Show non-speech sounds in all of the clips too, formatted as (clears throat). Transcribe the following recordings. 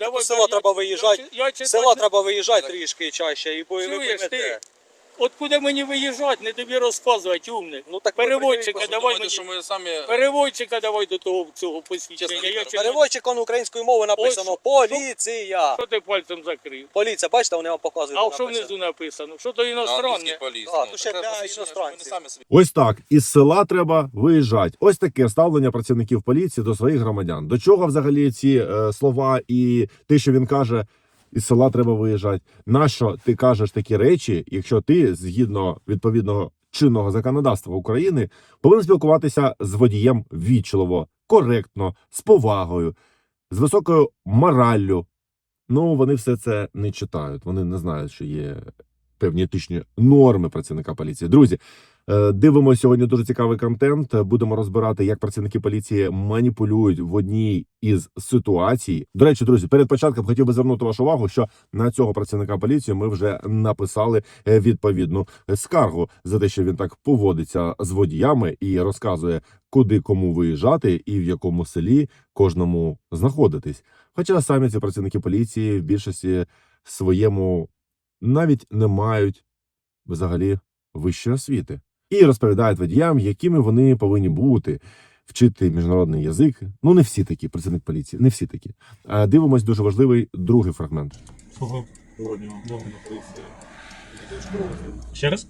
Давай, З села я- треба виїжджати. я- я З села не- треба виїжджати трішки чаще, і ви Чуєш поймете. ти? Куди мені виїжджати, не тобі розказувати, умник. Ну так Переводчика давай Думаєте, мені. що ми самі Переводчика давай до того цього посвідчення. Чесно, Я Віктор, читати- Переводчиком української мови написано Ось, поліція. Що ти пальцем закрив? Поліція, бачите, вони вам показують. А де що написано. внизу написано? Що то на англійській іностранне? поліції. А, Ну, ще таке для посвідчення, що іностранців. Вони самі собі Ось так із села треба виїжджати. Ось таке ставлення працівників поліції до своїх громадян. До чого взагалі ці е, слова і те, що він каже, із села треба виїжджати. Нащо ти кажеш такі речі, якщо ти згідно відповідного чинного законодавства України повинен спілкуватися з водієм вічливо, коректно, з повагою, з високою мораллю. Ну вони все це не читають. Вони не знають, що є певні етичні норми працівника поліції. Друзі, дивимося сьогодні дуже цікавий контент. Будемо розбирати, як працівники поліції маніпулюють в одній із ситуацій. До речі, друзі, перед початком хотів би звернути вашу увагу, що на цього працівника поліції ми вже написали е, відповідну скаргу за те, що він так поводиться з водіями і розказує, куди кому виїжджати і в якому селі кожному знаходитись. Хоча самі ці працівники поліції в більшості своєму навіть не мають взагалі вищої освіти і розповідають водіям, якими вони повинні бути. Вчити міжнародний язик. Ну не всі такі, працівник поліції, не всі такі. А дивимось дуже важливий другий фрагмент. Ого. Ще раз?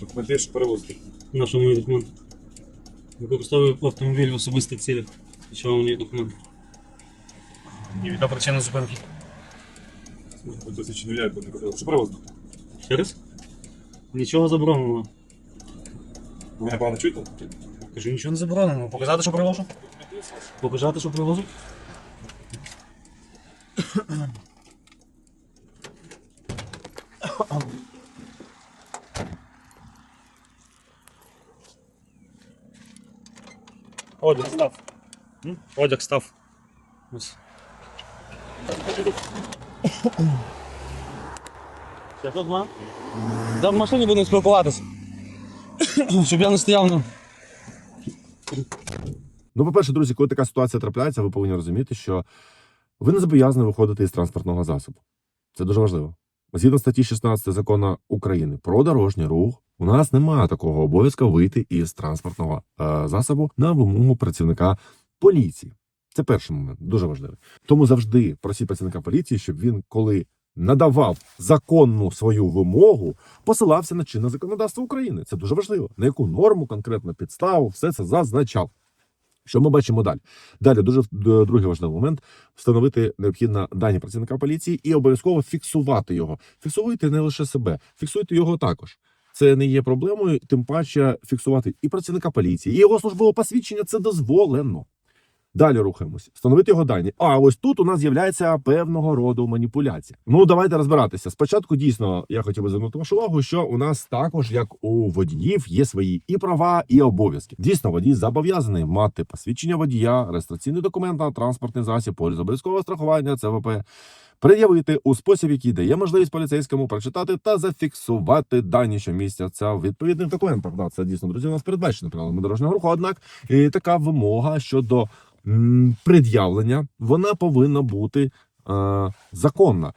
Документи, що перевозити. На що мені документ? Використовую автомобіль в особистих цілях. Для чого мені документ? І яка причина зупинки? Досить не вляють, бо не казали. Що перевозити? Ще раз? Нічого забороненого. Ви мене погано чуєте? Кажу, нічого не заборонено. Показати, що привожу? Показати, що привозу? Одяг став. М? Одяг став. Ось. Ма? Да в машині будемо спілкуватися. (coughs) Щоб я не стояв на. Ну, по-перше, друзі, коли така ситуація трапляється, ви повинні розуміти, що ви не зобов'язані виходити із транспортного засобу. Це дуже важливо. Згідно статті 16 закону України про дорожній рух, у нас немає такого обов'язку вийти із транспортного е, засобу на вимогу працівника поліції. Це перший момент, дуже важливий. Тому завжди просіть працівника поліції, щоб він, коли надавав законну свою вимогу, посилався на чинне законодавство України. Це дуже важливо. На яку норму, конкретно підставу, все це зазначав. Що ми бачимо далі? Далі дуже другий важливий момент встановити необхідно дані працівника поліції і обов'язково фіксувати його. Фіксуйте не лише себе, фіксуйте його також. Це не є проблемою, тим паче фіксувати і працівника поліції, і його службове посвідчення це дозволено. Далі рухаємося. Встановити його дані. А ось тут у нас з'являється певного роду маніпуляція. Ну давайте розбиратися. Спочатку дійсно я хотів би звернути вашу увагу, що у нас також, як у водіїв, є свої і права, і обов'язки. Дійсно, водій зобов'язаний мати посвідчення водія, реєстраційний документ на транспортний засіб, поліс обов'язкового страхування ЦВП. Пред'явити у спосіб, який дає можливість поліцейському прочитати та зафіксувати дані, що містяться в відповідних документах. Да, це дійсно друзі, у нас передбачено правилами дорожнього руху. Однак і така вимога щодо м, пред'явлення, вона повинна бути е, законна.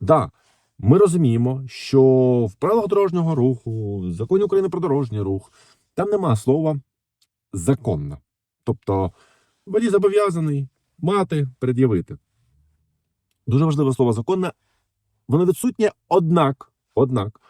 Да, ми розуміємо, що в правилах дорожнього руху, в законі України про дорожній рух, там нема слова законна. Тобто водій зобов'язаний мати, пред'явити. Дуже важливе слово законне. Воно відсутнє, однак, однак,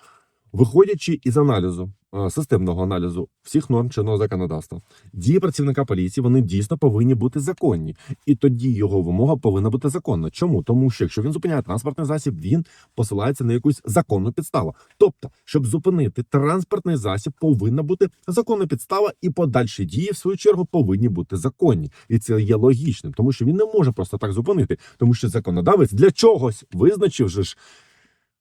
виходячи із аналізу, системного аналізу всіх норм чинного законодавства, дії працівника поліції вони дійсно повинні бути законні, і тоді його вимога повинна бути законна. Чому? Тому що якщо він зупиняє транспортний засіб, він посилається на якусь законну підставу. Тобто, щоб зупинити транспортний засіб, повинна бути законна підстава, і подальші дії, в свою чергу, повинні бути законні. І це є логічним, тому що він не може просто так зупинити, тому що законодавець для чогось визначив же ж.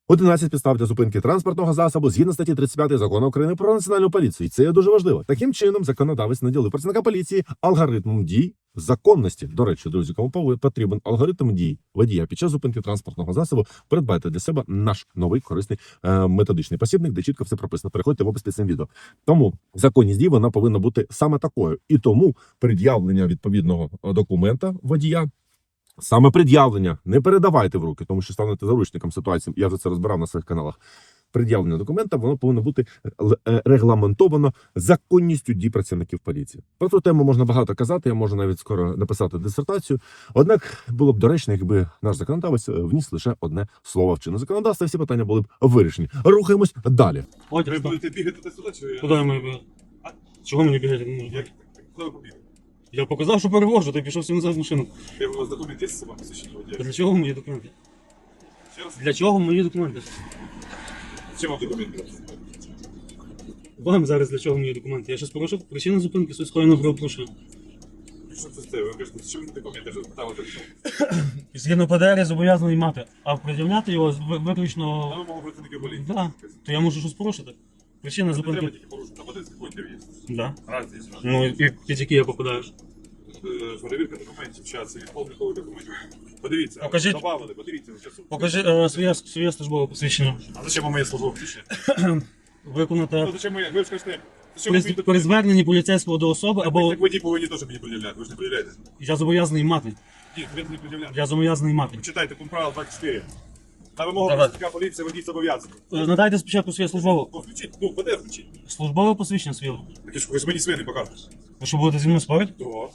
11 підстав для зупинки транспортного засобу згідно статті 35 закону України про національну поліцію. І це є дуже важливо. Таким чином, законодавець наділив працівника поліції алгоритмом дій законності. До речі, друзі, кому потрібен алгоритм дій водія під час зупинки транспортного засобу, придбайте для себе наш новий корисний е, методичний посібник, де чітко все прописано. Переходьте в опис під цим відео. Тому законність дій вона повинна бути саме такою. І тому пред'явлення відповідного е, документа водія Саме пред'явлення не передавайте в руки, тому що станете заручником ситуації. Я вже це розбирав на своїх каналах. Пред'явлення документа воно повинно бути е, регламентовано законністю дій працівників поліції. Про цю тему можна багато казати. Я можу навіть скоро написати дисертацію. Однак було б доречно, якби наш законодавець е, вніс лише одне слово в чинне законодавство, всі питання були б вирішені. Рухаємось далі. Ви будете бігати сюди, чи Куди я маю бігати? Чого мені бігати? Ну, Як? Я показав, що перевожу, ти пішов всім назад в машину. Я у вас документ є з собою? Посвідчення водія? Для чого мої документи? Ще раз? Для чого мої документи? Чим вам документ? Вам зараз для чого мої документи? Я щось порушив причину зупинки, суть скоєного правопорушення. Що це тебе? Ви кажете, ви документи вже питали? Згідно ПДР я зобов'язаний мати, а пред'являти його виключно. ви мого працівники поліції? Да. То я можу щось порушити. Причина зупинки. тільки порушити, а один з є. Да. Раз, здесь, раз. Ну і під які я попадаю. Е, Перевірка документів, час, відповідникових документів. Подивіться, Покажіть. добавили, подивіться часу. Покажи е, своє, своє службове посвідчення. А зачем вам моє службове посвідчення? (clears throat) Ну, Виконати зачем моє? Ви ж кажете, зачем при, мені при зверненні поліцейського до особи або Так водій повинні теж мені пред'являти, ви ж не пред'являєте. я зобов'язаний мати. Ні, ви не пред'являєте. Я зобов'язаний мати. Читайте пункт правил 24. На вимогу Давай. працівника поліції водій зобов'язаний. Е, Надайте спочатку своє службове Ну, включіть, ну, ПД включіть. службове посвідчення своє. Так ж ви ж мені свини покажете. Ви що будете зі мною спорити? Того.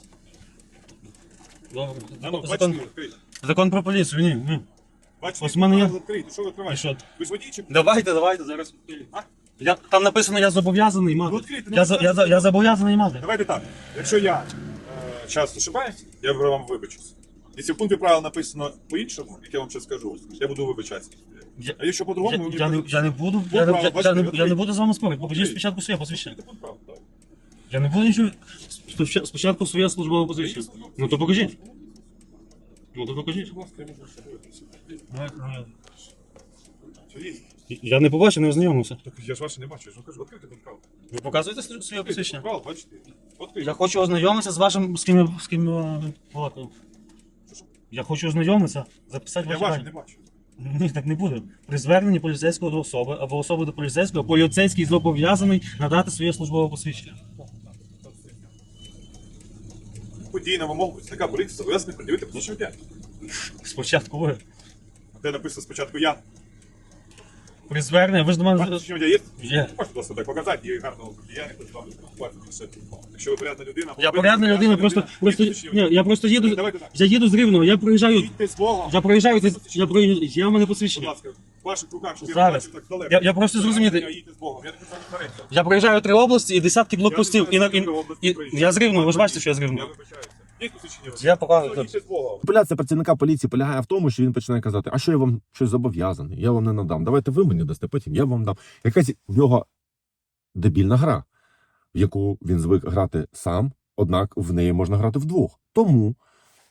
Добре. А ну, Закон, бачите, відкрийте. закон про поліцію, ні. ні. Бачите, Ось в мене є- відкрийте. Що ви І відкриваєте? що? Ви ж водій чи? Давайте, давайте, зараз. Я, там написано, я зобов'язаний мати. Ну, відкрийте, ну, я, за- я, за- я зобов'язаний мати. Давайте так. Якщо я е, часто ошибаюсь, я вам вибачусь. Якщо в пункті правил написано по-іншому, як я вам зараз скажу, я буду вибачатися. Я- А якщо по-другому, Я, ви я, не, я не буду, я, не- я, я, не, я не буду з вами спорити. Покажіть Відкрийте. спочатку своє посвідчення. пункт правил, так. Я не буду нічого. споча- Спочатку своє службове посвідчення. Ну то покажіть. Ну то покажіть. Будь ласка, я можу є? Не побачив, не ознайомився. Так я ж ваше не бачу, я ж вам кажу, відкрийте пункт правил. Ви показуєте своє посвідчення? Правил, бачите? Відкрийте. Я хочу ознайомитися з вашим з ким з ким я балакаю. Я хочу ознайомитися, записати Я ваші дані. не бачу. Ні, так не буде. При зверненні поліцейського до особи або особи до поліцейського, поліцейський зобов'язаний надати своє службове посвідчення. Подій на вимогу працівника поліції зобов'язаний пред'явити посвідчення. Спочатку ви. Де написано спочатку я. При зверненні, ви ж до мене. посвідчення водія є? Є. Можете, ласка, так показати, і гарно я не хочу з вами спілкуватися. Якщо ви порядна людина, Я порядна людина, просто, просто ні, я просто їду. Давайте так. Я їду з Рівного, я проїжджаю. Їдьте з Богом. Я проїжджаю, я проїжджаю, я в мене Будь посвідчення. ласка, в ваших руках, щоб я Зараз. бачив так далеко. Я- я просто зрозуміти. Їдьте з Богом, я не хочу. Я проїжджаю три області і десятки блокпостів. І, на- і, і, я з Рівного, ви ж бачите, що я з Я Рівного. посвідчення водія? Я з Богом. Працівника поліції полягає в тому, що він починає казати: а що я вам щось зобов'язаний? Я вам не надам. Давайте ви мені дасте, потім я вам дам. Якась в нього дебільна гра, в яку він звик грати сам, однак в неї можна грати вдвох. Тому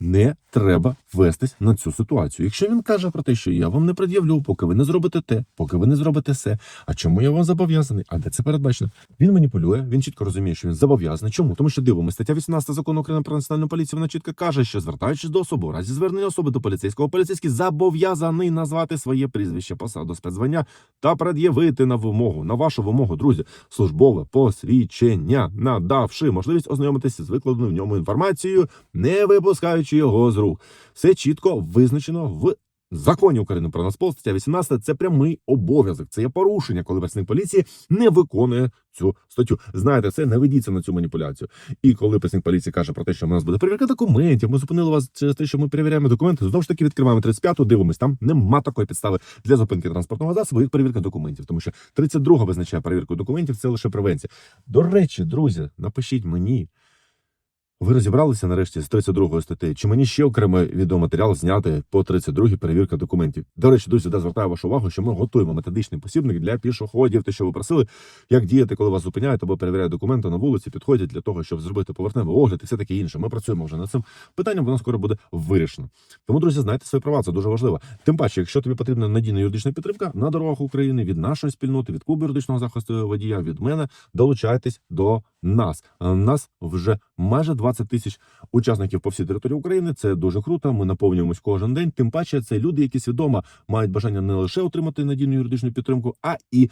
не треба вестись на цю ситуацію. Якщо він каже про те, що я вам не пред'явлю, поки ви не зробите те, поки ви не зробите все. А чому я вам зобов'язаний? А де це передбачено? Він маніпулює, він чітко розуміє, що він зобов'язаний. Чому? Тому що дивимося, стаття 18 закону України про національну поліцію. Вона чітко каже, що звертаючись до особи, у разі звернення особи до поліцейського, поліцейський зобов'язаний назвати своє прізвище, посаду, спецзвання та пред'явити на вимогу, на вашу вимогу, друзі, службове посвідчення, надавши можливість ознайомитися з викладеною в ньому інформацією, не випускаючи його з рук. Все чітко визначено в законі України про Нацпол, стаття 18 – це прямий обов'язок. Це є порушення, коли працівник поліції не виконує цю статтю. Знаєте, це не ведіться на цю маніпуляцію. І коли працівник поліції каже про те, що в нас буде перевірка документів, ми зупинили вас через те, що ми перевіряємо документи. Знову ж таки відкриваємо 35-ту, дивимось. Там нема такої підстави для зупинки транспортного засобу, як перевірка документів, тому що 32 визначає перевірку документів. Це лише превенція. До речі, друзі, напишіть мені. Ви розібралися нарешті з 32 статтею? Чи мені ще окремий відеоматеріал зняти по 32 перевірка документів? До речі, друзі, да, звертаю вашу увагу, що ми готуємо методичний посібник для пішоходів. Те, що ви просили, як діяти, коли вас зупиняють або перевіряють документи на вулиці, підходять для того, щоб зробити поверхневий огляд і все таке інше. Ми працюємо вже над цим питанням. Воно скоро буде вирішено. Тому, друзі, знайте свої права. Це дуже важливо. Тим паче, якщо тобі потрібна надійна юридична підтримка на дорогах України від нашої спільноти, від клубу юридичного захисту водія, від мене, долучайтесь до нас. Нас вже майже 20 тисяч учасників по всій території України. Це дуже круто. Ми наповнюємось кожен день. Тим паче, це люди, які свідомо мають бажання не лише отримати надійну юридичну підтримку, а і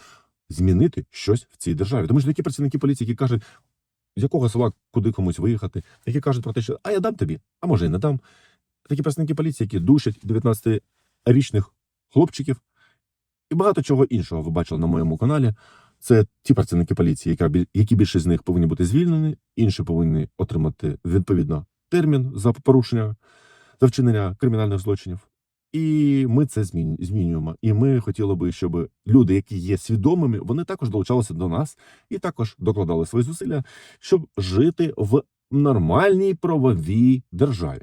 змінити щось в цій державі. Тому що такі працівники поліції, які кажуть, з якого села куди комусь виїхати, які кажуть про те, що а я дам тобі, а може і не дам. такі працівники поліції, які душать 19-річних хлопчиків і багато чого іншого ви бачили на моєму каналі. Це ті працівники поліції, які більшість з них повинні бути звільнені, інші повинні отримати відповідно термін за порушення за вчинення кримінальних злочинів. І ми це змінюємо. І ми хотіли би, щоб люди, які є свідомими, вони також долучалися до нас і також докладали свої зусилля, щоб жити в нормальній правовій державі.